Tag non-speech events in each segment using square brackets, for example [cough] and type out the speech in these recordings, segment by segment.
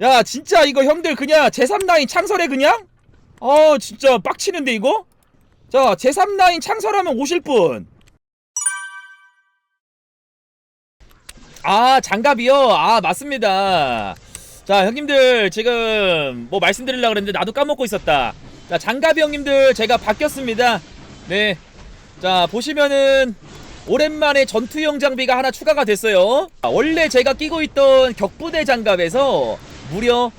야 진짜 이거 형들 그냥 제3라인 창설해 그냥? 어 진짜 빡치는데 이거? 자 제3라인 창설하면 오실 분. 아 장갑이요? 아 맞습니다. 자 형님들 지금 뭐 말씀드리려고 그랬는데 나도 까먹고 있었다. 자 장갑이 형님들 제가 바뀌었습니다. 네. 자 보시면은 오랜만에 전투용 장비가 하나 추가가 됐어요. 아, 원래 제가 끼고 있던 격분의 장갑에서 무려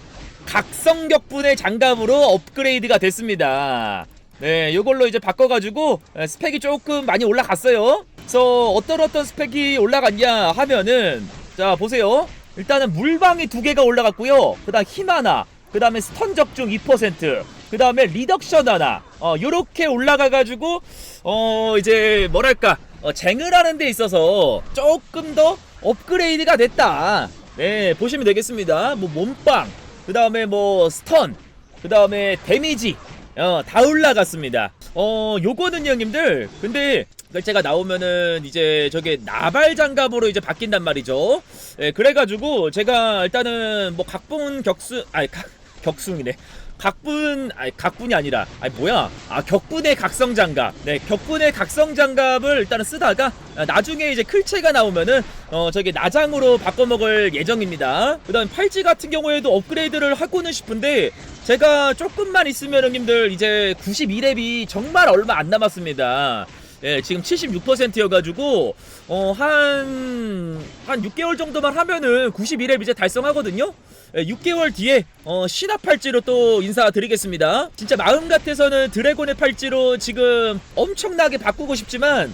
각성 격분의 장갑으로 업그레이드가 됐습니다. 네, 요걸로 이제 바꿔가지고 에, 스펙이 조금 많이 올라갔어요. 그래서 어떤 어떤 스펙이 올라갔냐 하면은 자 보세요. 일단은 물방이 두 개가 올라갔고요. 그다음 힘 하나, 그다음에 스턴 적중 2%, 그다음에 리덕션 하나. 어 요렇게 올라가가지고 어 이제 뭐랄까 어, 쟁을 하는 데 있어서 조금 더 업그레이드가 됐다. 네 보시면 되겠습니다. 뭐 몸빵, 그 다음에 뭐 스턴, 그 다음에 데미지, 어, 다 올라갔습니다. 어, 요거는 형님들, 근데 그 제가 나오면은 이제 저게 나발 장갑으로 이제 바뀐단 말이죠. 예, 그래가지고 제가 일단은 뭐 각분 격수, 아니 각, 격수이네. 각분, 아니 각분이 아니라, 아니 뭐야? 아 격분의 각성 장갑. 네, 격분의 각성 장갑을 일단은 쓰다가 아, 나중에 이제 클체가 나오면은 어 저기 나장으로 바꿔 먹을 예정입니다. 그다음 팔찌 같은 경우에도 업그레이드를 하고는 싶은데 제가 조금만 있으면 형님들 이제 92렙이 정말 얼마 안 남았습니다. 예, 지금 76%여가지고 어 한한 한 6개월 정도만 하면은 92렙 이제 달성하거든요. 예, 6개월 뒤에 어 신화 팔찌로 또 인사드리겠습니다. 진짜 마음 같아서는 드래곤의 팔찌로 지금 엄청나게 바꾸고 싶지만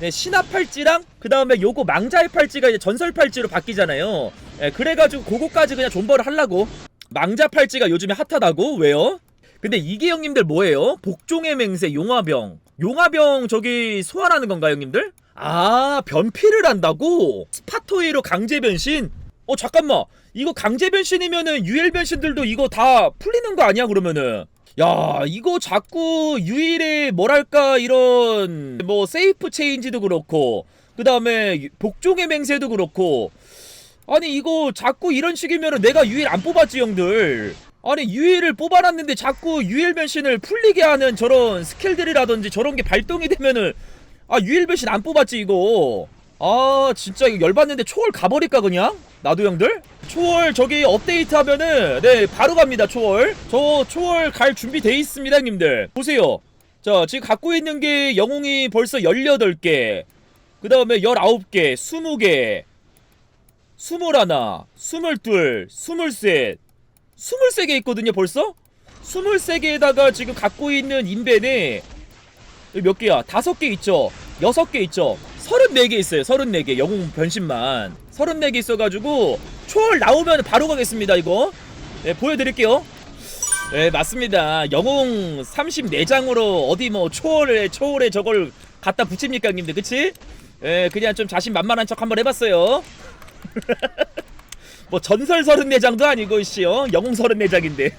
네, 신화 팔찌랑 그 다음에 요거 망자의 팔찌가 이제 전설 팔찌로 바뀌잖아요. 예, 그래가지고 그거까지 그냥 존버를 하려고. 망자 팔찌가 요즘에 핫하다고? 왜요? 근데 이게 형님들 뭐예요? 복종의 맹세 용화병. 용화병 저기 소환하는 건가요, 형님들? 아, 변피를 한다고? 스파토이로 강제 변신? 어, 잠깐만. 이거 강제 변신이면은 유일 변신들도 이거 다 풀리는 거 아니야, 그러면은? 야, 이거 자꾸 유일의 뭐랄까 이런 뭐 세이프 체인지도 그렇고 그 다음에 복종의 맹세도 그렇고 아니 이거 자꾸 이런 식이면은 내가 유일 안 뽑았지 형들 아니 유일을 뽑아놨는데 자꾸 유일 변신을 풀리게 하는 저런 스킬들이라든지 저런 게 발동이 되면은 아 유일 변신 안 뽑았지 이거. 아 진짜 이거 열받는데 초월 가버릴까 그냥? 나도 형들? 초월 저기 업데이트 하면은 네 바로 갑니다 초월. 저 초월 갈 준비 돼 있습니다 형님들. 보세요. 자 지금 갖고 있는 게 영웅이 벌써 18개. 그 다음에 19개 20개. 스물하 나, 스물둘, 스물셋, 스물세 개 있거든요 벌써? 스물세 개에다가 지금 갖고 있는 인벤에 몇 개야? 다섯 개 있죠? 여섯 개 있죠? 서른네 개 있어요 서른네 개 영웅 변신만 서른네 개 있어가지고 초월 나오면 바로 가겠습니다 이거 네 보여드릴게요 네 맞습니다 영웅 34장으로 어디 뭐 초월에 초월에 저걸 갖다 붙입니까 형님들 그치? 예 그냥 좀 자신 만만한 척 한번 해봤어요 [laughs] 뭐 전설 34장도 아니고 씨요. 영웅 34장인데.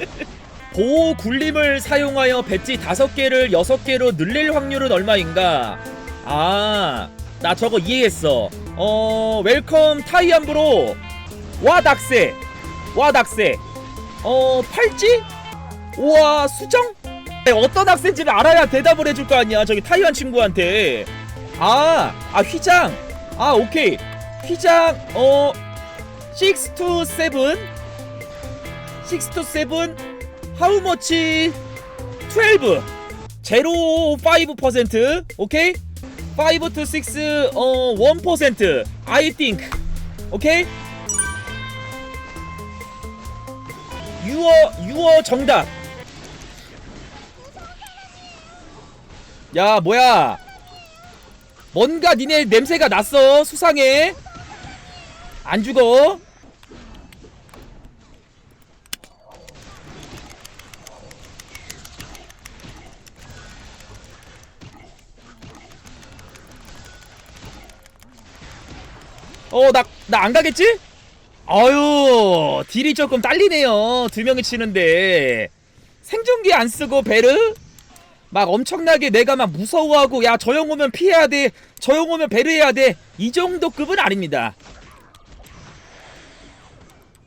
[laughs] 보호 굴림을 사용하여 배지 5개를 6개로 늘릴 확률은 얼마인가? 아 나 저거 이해했어. 어 웰컴 타이암브로. 와 닥세 와 닥세 어 팔찌? 우와 수정? 네, 어떤 학생인지를 알아야 대답을 해줄 거 아니야 저기 타이완 친구한테. 아, 아 휘장. 아 오케이. 휘장 어 6 to 7 6 to 7 how much? 12 제로 5% 오케이 5 to 6 어, 1% I think 오케이 유어 유어 정답. 야 뭐야? 뭔가 니네 냄새가 났어 수상해. 안 죽어 어 나 나 안 가겠지? 아유 딜이 조금 딸리네요. 두 명이 치는데. 생존기 안 쓰고 베르? 막 엄청나게 내가 막 무서워하고 야 저 형 오면 피해야 돼. 저 형 오면 베르 해야 돼. 이 정도 급은 아닙니다.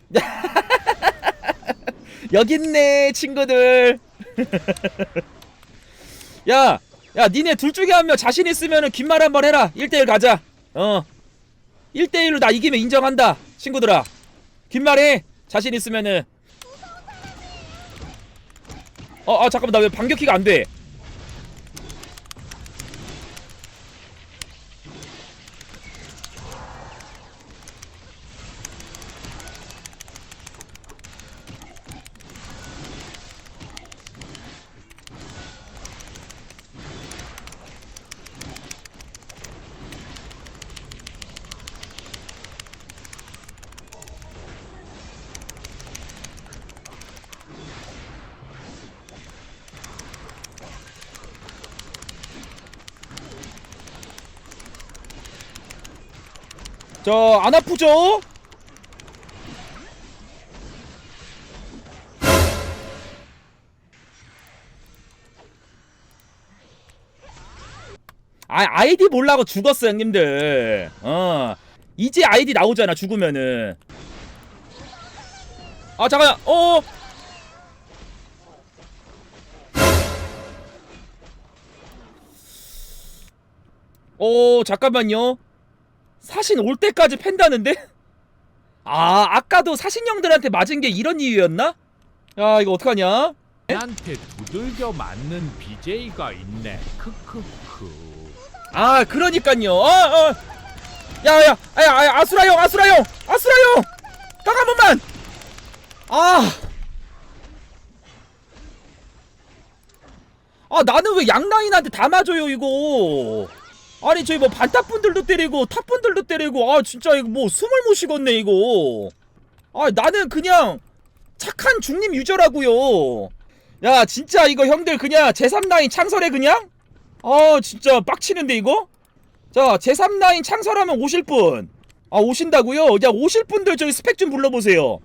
[laughs] 여기 있네 친구들. [laughs] 야, 야 니네 둘 중에 한 명 자신 있으면은 긴말 한번 해라. 1대1 가자. 어 1대1로 나 이기면 인정한다 친구들아. 긴 말해 자신 있으면은. 어, 아 잠깐만 나 왜 반격키가 안돼 저 안 아프죠? 아 아이디 몰라고 죽었어 형님들. 어. 이제 아이디 나오잖아 죽으면은. 아 잠깐 어? 어 잠깐만요 사신 올 때까지 팬다는데? 아 아까도 사신형들한테 맞은 게 이런 이유였나? 야 이거 어떡하냐? 나한테 두들겨 맞는 BJ가 있네. 크크크. 아 그러니깐요 어, 어. 야야 아야 아수라 형 아수라 형 아수라 형 딱 한 번만 아 아, 나는 왜 양라인한테 다 맞아요, 이거. 아니, 저희 뭐 반탑분들도 때리고, 탑분들도 때리고, 아, 진짜 이거 뭐 숨을 못 쉬겠네, 이거. 아, 나는 그냥 착한 중립 유저라고요. 야, 진짜 이거 형들 그냥 제3라인 창설해, 그냥? 아, 진짜 빡치는데, 이거? 자, 제3라인 창설하면 오실 분. 아, 오신다고요? 야, 오실 분들 저기 스펙 좀 불러보세요.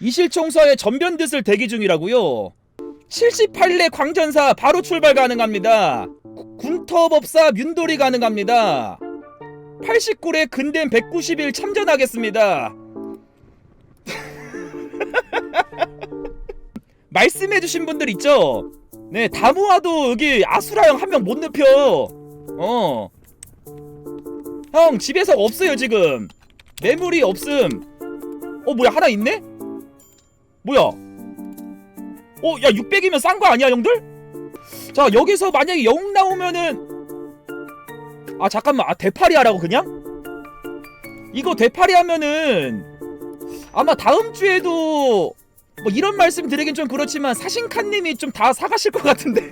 이실총사의 전변듯을 대기 중이라고요. 78례 광전사 바로 출발 가능합니다. 군터법사 뮌돌이 가능합니다. 89례 근댐 190일 참전하겠습니다. [laughs] 말씀해주신 분들 있죠? 네, 다 모아도 여기 아수라 형 한 명 못 눕혀. 어. 형, 집에서 없어요, 지금. 매물이 없음. 어, 뭐야, 하나 있네? 뭐야? 어, 야, 600이면 싼 거 아니야, 형들? 자, 여기서 만약에 영웅 나오면은 아, 잠깐만. 아, 대파리 하라고 그냥? 이거 대파리 하면은 아마 다음 주에도 뭐 이런 말씀 드리긴 좀 그렇지만 사신칸 님이 좀 다 사가실 것 같은데. [laughs]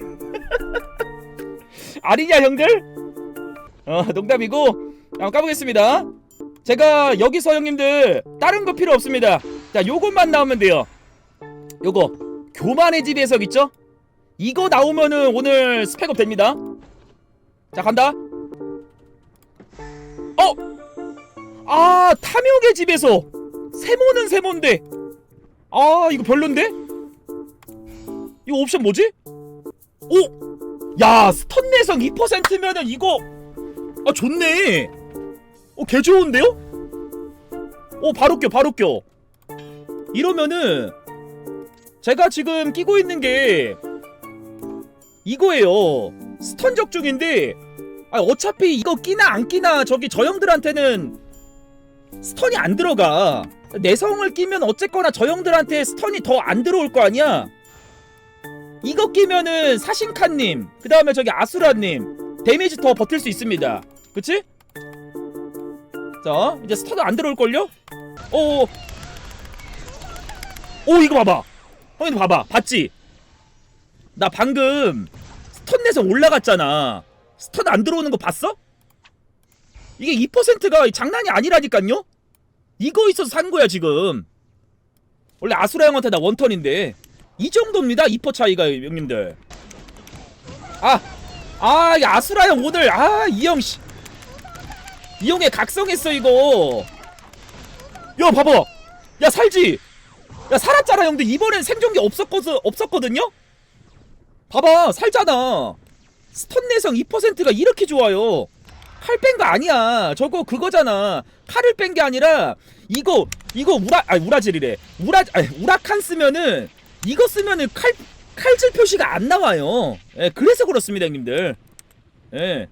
아니냐, 형들? 어, 농담이고 한번 까보겠습니다. 제가 여기서 형님들 다른 거 필요 없습니다. 자, 요것만 나오면 돼요. 요거 교만의 집 해석 있죠? 이거 나오면은 오늘 스펙업 됩니다. 자 간다. 어? 아 탐욕의 집에서 세모는 세모인데 아 이거 별론데? 이거 옵션 뭐지? 오! 야 스턴 내성 2%면은 이거 아 좋네 어 개 좋은데요? 오 바로 껴 바로 껴 이러면은 제가 지금 끼고 있는 게 이거예요. 스턴 적중인데 아 어차피 이거 끼나 안 끼나 저기 저 형들한테는 스턴이 안 들어가. 내성을 끼면 어쨌거나 저 형들한테 스턴이 더 안 들어올 거 아니야. 이거 끼면은 사신칸님 그 다음에 저기 아수라님 데미지 더 버틸 수 있습니다. 그치? 자 이제 스턴 안 들어올걸요? 오, 오 이거 봐봐. 형님 봐봐 봤지? 나 방금 스턴 내서 올라갔잖아 스턴 안 들어오는 거 봤어? 이게 2%가 장난이 아니라니깐요? 이거 있어서 산 거야 지금 원래 아수라 형한테 나 원턴인데 이 정도입니다 2% 차이가 형님들 아! 아, 이 아수라 형 오늘 아, 이형 씨. 이 형의 각성했어 이거. 야, 봐봐. 야, 살지. 야 살았잖아 형들 이번엔 생존기 없었거든 없었거든요? 봐봐 살잖아 스턴 내성 2%가 이렇게 좋아요 칼 뺀 거 아니야 저거 그거잖아 칼을 뺀 게 아니라 이거 이거 우라 아 우라질이래 우라 아 우라칸 쓰면은 이거 쓰면은 칼 칼질 표시가 안 나와요. 예, 그래서 그렇습니다, 형님들. 예.